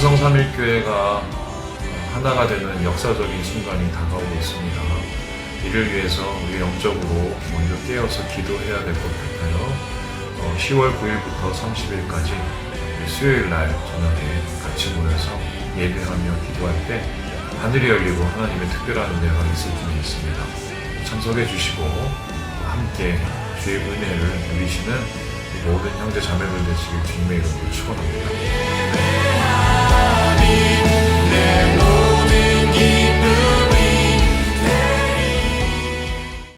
삼성 삼일교회가 하나가 되는 역사적인 순간이 다가오고 있습니다. 이를 위해서 우리 영적으로 먼저 깨어서 기도해야 될 것 같아요. 어, 10월 9일부터 30일까지 수요일 날 저녁에 같이 모여서 예배하며 기도할 때 하늘이 열리고 하나님의 특별한 은혜가 있을 줄 믿습니다. 참석해 주시고 함께 주의 은혜를 누리시는 모든 형제 자매들 되시길 주님의 이름으로 축원합니다.